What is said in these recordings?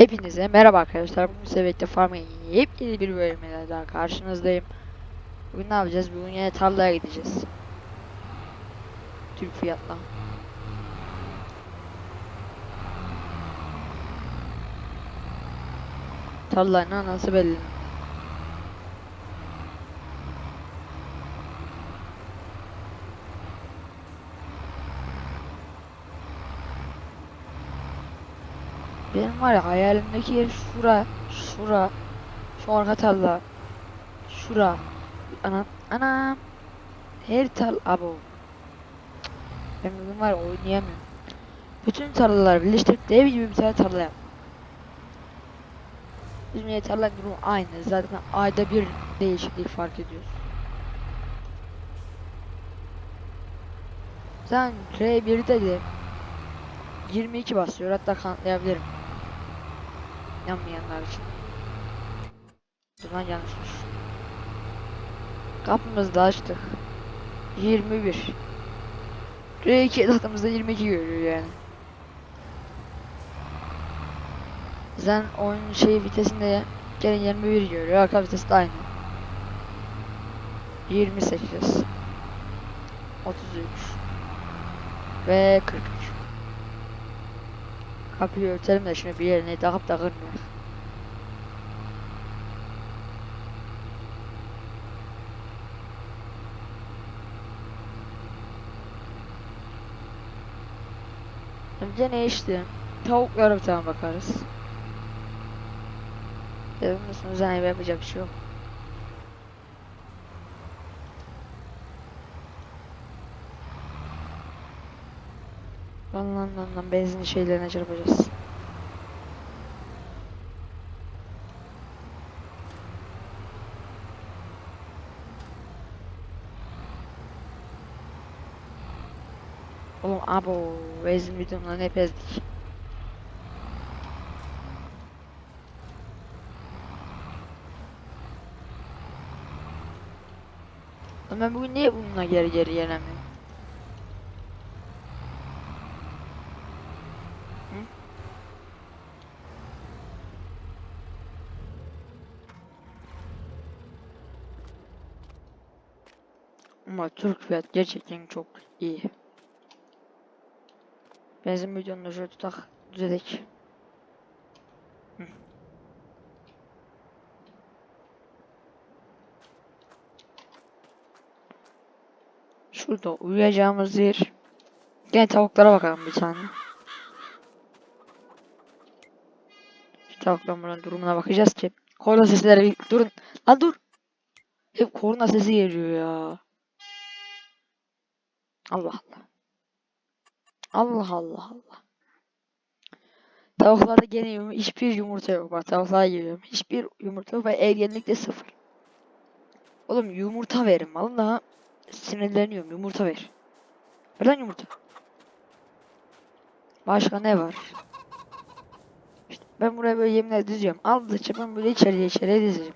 Hepinize merhaba arkadaşlar. Bugün Sebek'te Farming yepyeni bir bölümle daha karşınızdayım. Bugün ne yapacağız? Bugün yine tarlaya gideceğiz. Türk fiyatla. Tarlanın anası belli. Benim var ya hayalimdeki yer şura, şura, şu arka tarla, şura. Anam, anam. Her tarla, abo. Ben bugün var ya oynayamıyorum. Bütün tarlaları birleştirip dev gibi bir tane tarla yap. Bizim yine tarla aynı. Zaten ayda bir değişiklik fark ediyoruz. Sen R1'de de 22 basıyor hatta kanıtlayabilirim. Yanmayanlar için. Bundan yanlışmış. Kapımızı da açtık. 21. R2 tahtımızda 22 görüyor yani. Zaten oyun şey vitesinde gene 21 görüyor. Arka vites de aynı. 28 33 ve 43 Kapıyı örtelim de şunu bir yerine takıp da kırmıyor. Önce ne işte? Tavuklara bir tane bakarız. Dedim musunuz yani yapacak bir şey yok. Lan lan benzin şeylerine çarpacağız. Oğlum abo benzin bidonlarını hep ezdik. Lan ben bugün niye bununla geri geri gelemiyorum? Fiyat gerçekten çok iyi. Benzin milyonunu şöyle tutak düzelik. Hı. Şurada uyuyacağımız yer. Gene tavuklara bakalım bir tane. Tavukların durumuna bakacağız ki. Korna sesleri durun. Lan dur. Hep korna sesi geliyor ya. Allah Allah. Allah Allah Allah. Tavuklarda gene yum hiçbir yumurta yok. Bak tavuklara geliyorum. Hiçbir yumurta yok ve ergenlikte sıfır. Oğlum yumurta verin. Vallahi sinirleniyorum. Yumurta ver. Ver yumurta. Başka ne var? İşte ben buraya böyle yemler dizeceğim. Aldıkça ben böyle içeriye içeriye dizeceğim.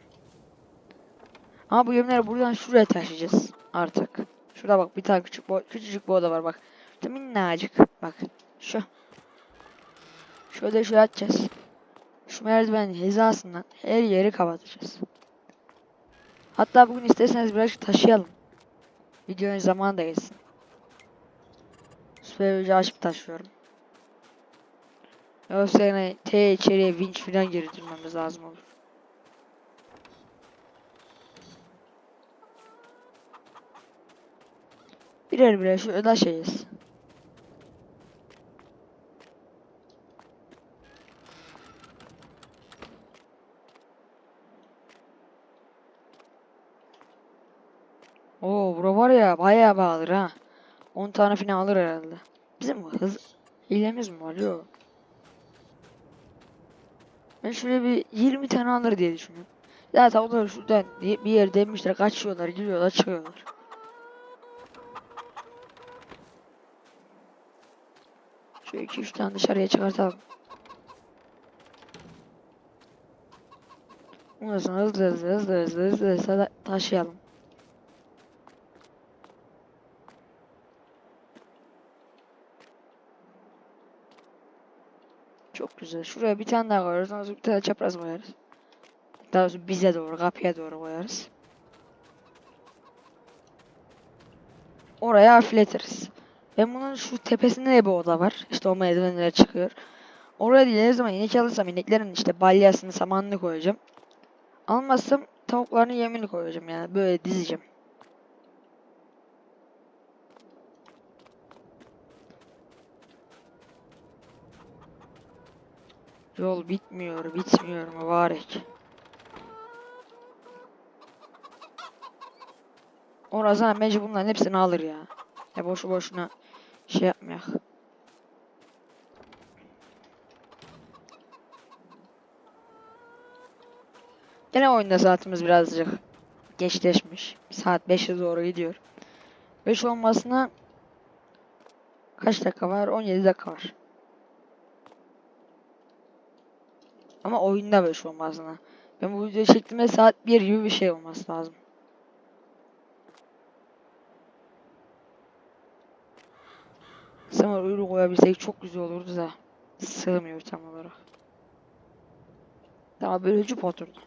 Ama bu yemleri buradan şuraya taşıyacağız artık. Şurada bak bir tane küçük bo küçücük bir oda var bak. İşte minnacık. Bak şu. Şöyle şöyle atacağız. Şu merdivenin hizasından her yeri kapatacağız. Hatta bugün isterseniz birazcık taşıyalım. Videonun zamanı da geçsin. Süper açıp taşıyorum. Yoksa yine T içeriye vinç falan girdirmemiz lazım olur. Birer birer şu öda şeyiz. Oo bura var ya bayağı bağlı ha. 10 tane falan alır herhalde. Bizim hız hilemiz mi var? Yok. Ben şuraya bir 20 tane alır diye düşünüyorum. Zaten onlar şuradan bir yer demişler kaçıyorlar, giriyorlar, çıkıyorlar. Şu 2-3 tane dışarıya çıkartalım. Ondan sonra hızlı hızlı hızlı hızlı hızlı hızlı ta- taşıyalım. Çok güzel. Şuraya bir tane daha koyarız. Ondan sonra bir tane çapraz koyarız. Daha doğrusu bize doğru, kapıya doğru koyarız. Oraya hafifletiriz. Ben bunun şu tepesinde de bir oda var. İşte o merdivenlere çıkıyor. Oraya değil ne zaman inek alırsam ineklerin işte balyasını, samanını koyacağım. Almazsam tavukların yemini koyacağım yani. Böyle dizeceğim. Yol bitmiyor, bitmiyor mübarek. Orası bence bunların hepsini alır ya. Ya boşu boşuna şey yapmayak. Gene oyunda saatimiz birazcık geçleşmiş. Saat 5'e doğru gidiyor. 5 olmasına kaç dakika var? 17 dakika var. Ama oyunda 5 olmasına. Ben bu videoyu çektiğimde saat 1 gibi bir şey olması lazım. Samar uyru koyabilsek çok güzel olurdu da. Sığmıyor tam olarak. Daha bölücü oturdu.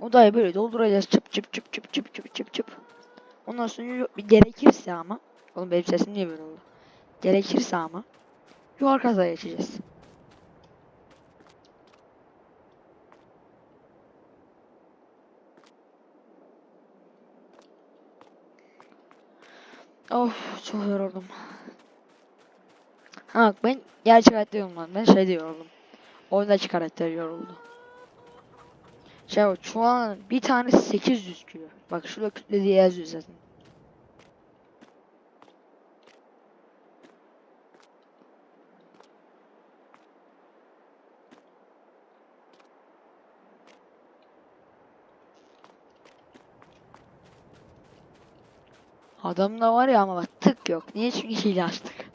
Odayı böyle dolduracağız çıp çıp çıp çıp çıp çıp çıp çıp. Ondan sonra bir gerekirse ama Oğlum benim sesim niye böyle oldu? Gerekirse ama yukarı kata geçeceğiz. Of çok yoruldum. Ha bak ben gerçek hayatta yorulmadım. Ben şey yoruldum. Oyundaki karakter yoruldu. Şey bak şu an bir tane 800 kilo. Bak şurada kütle diye yazıyor zaten. Adamda var ya ama bak tık yok. Niye? Çünkü hile açtık.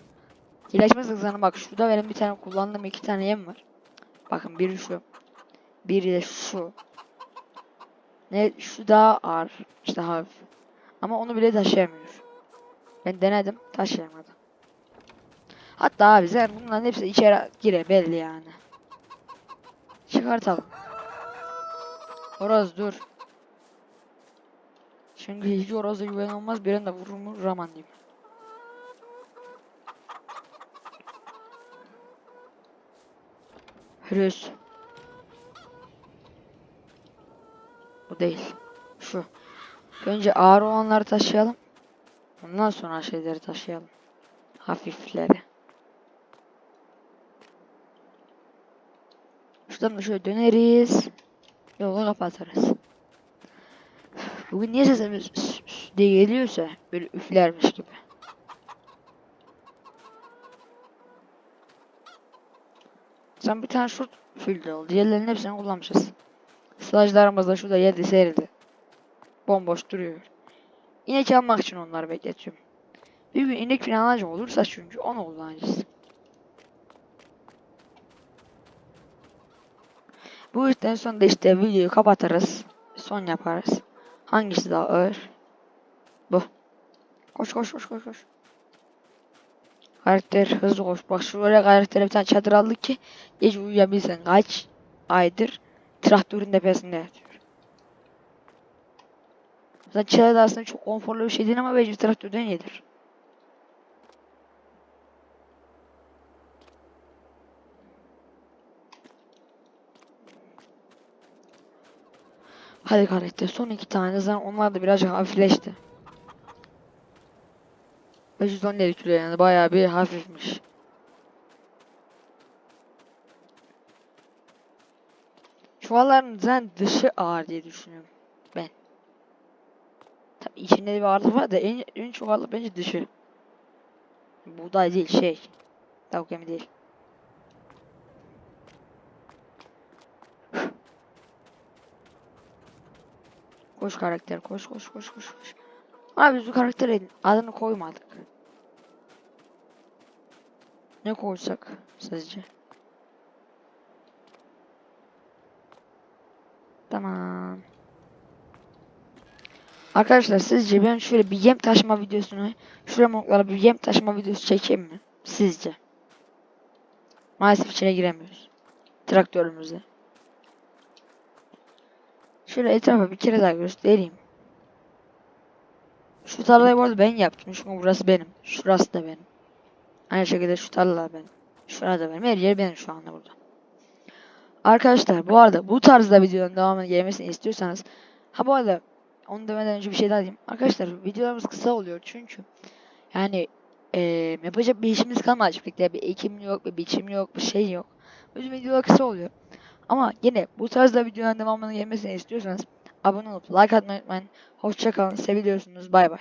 Hile bak şurada benim bir tane kullandığım iki tane yem var. Bakın biri şu. Biri de şu. Ne şu daha ağır. işte hafif. Ama onu bile taşıyamıyor. Ben denedim taşıyamadım. Hatta abi zaten bunların hepsi içeri gire belli yani. Çıkartalım. Orası dur. Çünkü hiç orası güven olmaz bir anda vurur mu Raman diyeyim. Hürüz. Bu değil. Şu. Önce ağır olanları taşıyalım. Ondan sonra şeyleri taşıyalım. Hafifleri. Şuradan da şöyle döneriz. Yolu kapatırız. Bugün niye sesimiz diye geliyorsa böyle üflermiş gibi. Sen bir tane şut fülde oldu. Diğerlerinin hepsini kullanmışız. Stajlarımız da şurada yedi serildi. Bomboş duruyor. İnek almak için onları bekletiyorum. Bir gün inek falan olursa çünkü onu kullanacağız. Bu işten sonra işte videoyu kapatırız. Son yaparız. Hangisi daha ağır? Bu. Koş koş koş koş koş. Karakter hızlı koş. Bak şuraya karaktere bir tane çadır aldık ki gece uyuyabilsen kaç aydır traktörün tepesinde yatıyor. Zaten çadır da aslında çok konforlu bir şey değil ama bence traktörden iyidir. Hadi karakter son iki tane zaten onlar da birazcık hafifleşti. 517 kilo yani bayağı bir hafifmiş. Çuvalların zaten dışı ağır diye düşünüyorum ben. Tabii içinde bir ağırlık var da en, en ağırlık bence dışı. Buğday değil şey. Tavuk yemi değil. Koş karakter koş koş koş koş koş. Abi biz bu karakterin adını koymadık. Ne koysak sizce? Tamam. Arkadaşlar sizce ben şöyle bir yem taşıma videosunu şuraya noktalara bir yem taşıma videosu çekeyim mi? Sizce? Maalesef içine giremiyoruz. Traktörümüzle. Şöyle etrafa bir kere daha göstereyim. Şu tarlayı bu arada ben yaptım. Çünkü burası benim. Şurası da benim. Aynı şekilde şu tarla benim. Şurada da benim. Her yer benim şu anda burada. Arkadaşlar bu arada bu tarzda videonun devamını gelmesini istiyorsanız ha bu arada onu demeden önce bir şey daha diyeyim. Arkadaşlar videolarımız kısa oluyor çünkü yani eee yapacak bir işimiz kalmadı çiftlikte. Bir ekim yok, bir biçim yok, bir şey yok. Yüzden videolar kısa oluyor. Ama yine bu tarzda videoların devamını gelmesini istiyorsanız abone olup like atmayı unutmayın. Hoşçakalın, seviliyorsunuz, bay bay.